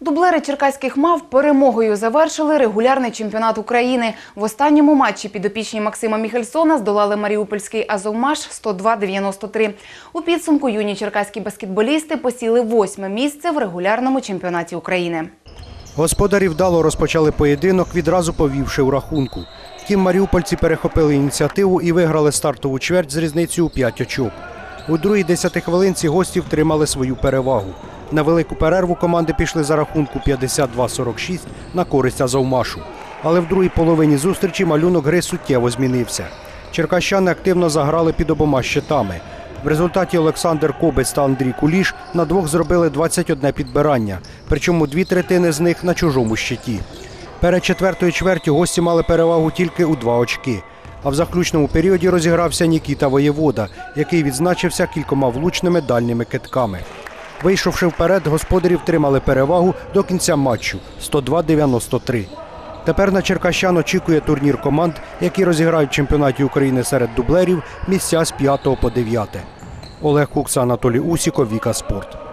Дублери черкаських мав перемогою завершили регулярний чемпіонат України. В останньому матчі підопічні Максима Міхельсона здолали Маріупольський Азовмаш 102-93. У підсумку юні черкаські баскетболісти посіли восьме місце в регулярному чемпіонаті України. Господарі вдало розпочали поєдинок, відразу повівши у рахунку. Втім, маріупольці перехопили ініціативу і виграли стартову чверть з різницею у 5 очок. У другій десятихвилинці гості втримали свою перевагу. На велику перерву команди пішли за рахунку 52-46 на користь Азовмашу. Але в другій половині зустрічі малюнок гри суттєво змінився. Черкащани активно заграли під обома щитами. В результаті Олександр Кобець та Андрій Куліш на двох зробили 21 підбирання, причому дві третини з них на чужому щиті. Перед четвертою чвертю гості мали перевагу тільки у два очки. А в заключному періоді розігрався Нікіта Воєвода, який відзначився кількома влучними дальніми китками. Вийшовши вперед, господарі тримали перевагу до кінця матчу 102-93. Тепер на Черкащан очікує турнір команд, які розіграють в чемпіонаті України серед дублерів місця з 5 по 9. Олег Кукса, Анатолій Усіков, Віка Спорт.